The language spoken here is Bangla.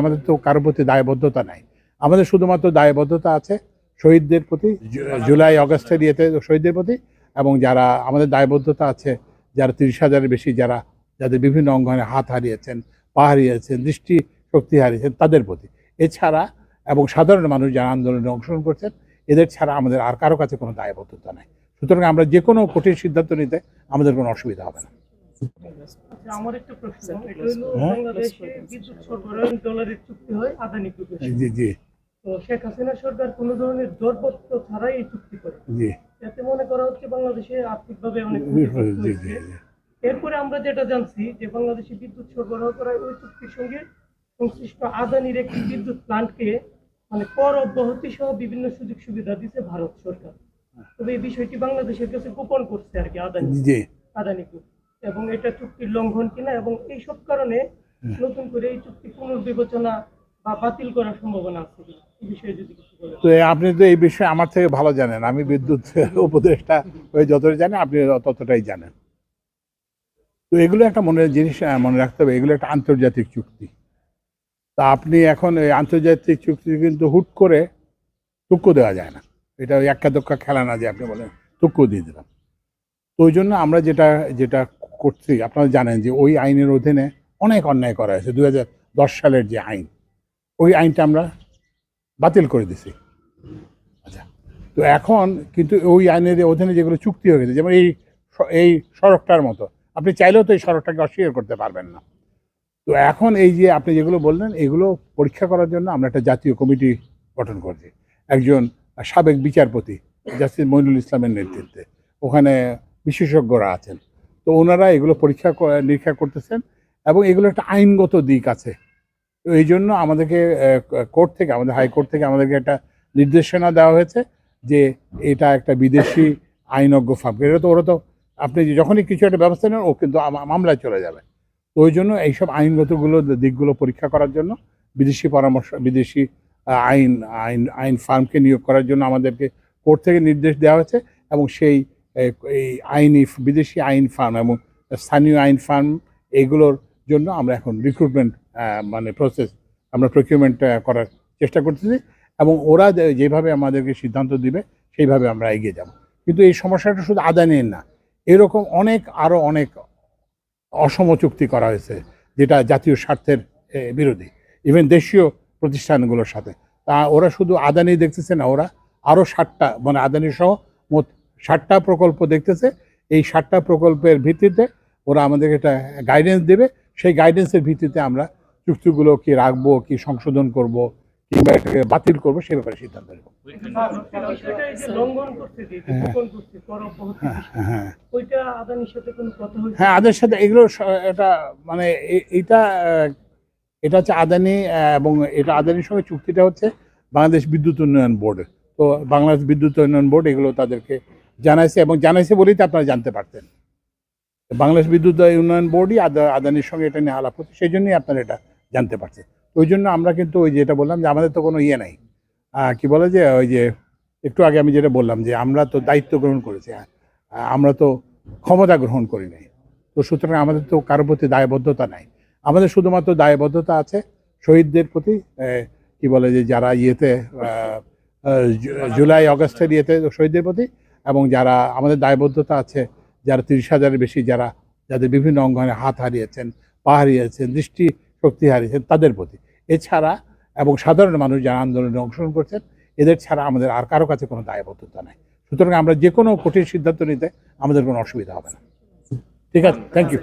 আমাদের তো কারোর প্রতি দায়বদ্ধতা নাই। আমাদের শুধুমাত্র দায়বদ্ধতা আছে শহীদদের প্রতি জুলাই অগস্টের ইয়েতে শহীদদের প্রতি এবং যারা আমাদের দায়বদ্ধতা আছে যারা তিরিশ হাজারের বেশি যারা যাদের বিভিন্ন অঙ্গনে হাত হারিয়েছেন পা হারিয়েছেন দৃষ্টি শক্তি হারিয়েছেন তাদের প্রতি। এছাড়া এবং সাধারণ মানুষ যারা আন্দোলনে অংশগ্রহণ করছেন এদের ছাড়া আমাদের আর কারও কাছে কোনো দায়বদ্ধতা নাই। সুতরাং আমরা যে কোনো কঠিন সিদ্ধান্ত নিতে আমাদের কোনো অসুবিধা হবে না। আমার একটা প্রশ্ন এটা হলো হ্যাঁ? বাংলাদেশে বিদ্যুৎ সরবরাহ ডলারের চুক্তি হয় আদানি গ্রুপের জি জি। তো শেখ হাসিনা সরকার কোনো ধরনের দরপত্র ছাড়াই এই চুক্তি করে। জি। এতে মনে করা হচ্ছে বাংলাদেশে আর্থিকভাবে অনেক জি জি এরপরে আমরা যেটা জানছি যে বাংলাদেশে বিদ্যুৎ সরবরাহ করার ওই চুক্তির সঙ্গে সংশ্লিষ্ট আদানির একটি বিদ্যুৎ প্লান্টকে মানে কর অব্যাহতি সহ বিভিন্ন সুযোগ সুবিধা দিচ্ছে ভারত সরকার। তবে এই বিষয়টি বাংলাদেশের কাছে গোপন করছে আর কি আদানি। আদানি গ্রুপ। এবং এটা চুক্তির লঙ্ঘন কিনা এবং এই সব কারণে নতুন করে এই চুক্তি পুনর্বিবেচনা বা বাতিল করার সম্ভাবনা আছে এই বিষয়ে যদি কিছু বলেন। তো আপনি তো এই বিষয়ে আমার থেকে ভালো জানেন। আমি বিদ্যুৎ উপদেষ্টা হয়ে যতটা জানি আপনি ততটাই জানেন। তো এগুলো একটা মনে জিনিস মনে রাখতে হবে এগুলো একটা আন্তর্জাতিক চুক্তি। তা আপনি এখন এই আন্তর্জাতিক চুক্তি কিন্তু হুট করে টুক্কু দেওয়া যায় না। এটা ওই এক্কা দোক্কা খেলা না যে আপনি বলেন টুক্কু দিয়ে দিলাম। তো ওই জন্য আমরা যেটা যেটা করছি আপনারা জানেন যে ওই আইনের অধীনে অনেক অন্যায় করা হয়েছে দু সালের যে আইন, ওই আইনটা আমরা বাতিল করে দিছি। আচ্ছা তো এখন কিন্তু ওই আইনের অধীনে যেগুলো চুক্তি হয়ে গেছে, যেমন এই এই সড়কটার মতো, আপনি চাইলেও তো এই সড়কটাকে অস্বীকার করতে পারবেন না। তো এখন এই যে আপনি যেগুলো বললেন, এগুলো পরীক্ষা করার জন্য আমরা একটা জাতীয় কমিটি গঠন করছি। একজন সাবেক বিচারপতি, জাস্টিস মইনুল ইসলামের নেতৃত্বে, ওখানে বিশেষজ্ঞরা আছেন। তো ওনারা এগুলো পরীক্ষা নিরীক্ষা করতেছেন এবং এগুলো একটা আইনগত দিক আছে। তো এই জন্য আমাদেরকে কোর্ট থেকে, আমাদের হাইকোর্ট থেকে আমাদেরকে একটা নির্দেশনা দেওয়া হয়েছে যে এটা একটা বিদেশি আইনজ্ঞ ফার্ম। এটা তো, ওরা তো আপনি যখনই কিছু একটা ব্যবস্থা নেন, ও কিন্তু মামলায় চলে যাবে। তো ওই জন্য এইসব আইনগতগুলো, দিকগুলো পরীক্ষা করার জন্য, বিদেশি পরামর্শ, বিদেশি আইন আইন আইন ফার্মকে নিয়োগ করার জন্য আমাদেরকে কোর্ট থেকে নির্দেশ দেওয়া হয়েছে এবং সেই এই আইনি, বিদেশি আইন ফার্ম এবং স্থানীয় আইন ফার্ম এগুলোর জন্য আমরা এখন রিক্রুটমেন্ট মানে প্রসেস আমরা প্রকিউরমেন্ট করার চেষ্টা করতেছি এবং ওরা যেভাবে আমাদেরকে সিদ্ধান্ত দিবে সেইভাবে আমরা এগিয়ে যাব। কিন্তু এই সমস্যাটা শুধু আদানির না, এরকম অনেক আরও অনেক অসম চুক্তি করা হয়েছে যেটা জাতীয় স্বার্থের বিরোধী ইভেন দেশীয় প্রতিষ্ঠানগুলোর সাথে। তা ওরা শুধু আদানি দেখতেছে না, ওরা আরও ষাটটা মানে আদানি সহ মোট ষাটটা প্রকল্প দেখতেছে এই ষাটটা প্রকল্পের ভিত্তিতে ওরা আমাদেরকে একটা গাইডেন্স দেবে। সেই গাইডেন্সের ভিত্তিতে আমরা চুক্তিগুলো কি রাখব কি সংশোধন করব কিংবা এটাকে বাতিল করব সে ব্যাপারে সিদ্ধান্ত নেব। বিষয়টা এই যে লঙ্ঘন করছে যে যে গোপন করছে কর অব্যাহতি বিষয়, হ্যাঁ ওইটা আদানির সাথে হ্যাঁ এগুলো এটা মানে এটা এটা হচ্ছে আদানি এবং এটা আদানির সঙ্গে চুক্তিটা হচ্ছে বাংলাদেশ বিদ্যুৎ উন্নয়ন বোর্ড। তো বাংলাদেশ বিদ্যুৎ উন্নয়ন বোর্ড এগুলো তাদেরকে জানাইছে এবং জানাইছে বলেই তো আপনারা জানতে পারতেন। বাংলাদেশ বিদ্যুৎ উন্নয়ন বোর্ডই আদা- আদানির সঙ্গে এটা নিয়ে আলাপ হচ্ছে সেই জন্যই আপনারা এটা জানতে পারছেন। ওই জন্য আমরা কিন্তু ওই যেটা বললাম যে আমাদের তো কোনো ইয়ে নাই। কি বলে যে ওই যে একটু আগে আমি যেটা বললাম যে আমরা তো দায়িত্ব গ্রহণ করেছি আহ, আমরা তো ক্ষমতা গ্রহণ করি নাই। তো সুতরাং আমাদের তো কারোর প্রতি দায়বদ্ধতা নাই। আমাদের শুধুমাত্র দায়বদ্ধতা আছে শহীদদের প্রতি কি বলে যে যারা ইয়েতে জুলাই অগস্টের ইয়েতে শহীদদের প্রতি এবং যারা আমাদের দায়বদ্ধতা আছে, যারা তিরিশ হাজারের বেশি যারা, যাদের বিভিন্ন অঙ্গনে হাত হারিয়েছেন, পা হারিয়েছেন, দৃষ্টি শক্তি হারিয়েছেন, তাদের প্রতি। এছাড়া এবং সাধারণ মানুষ যারা আন্দোলনে অংশগ্রহণ করছেন, এদের ছাড়া আমাদের আর কারও কাছে কোনো দায়বদ্ধতা নাই। সুতরাং আমরা যে কোনো কঠিন সিদ্ধান্ত নিতে আমাদের কোনো অসুবিধা হবে না। ঠিক আছে? Thank you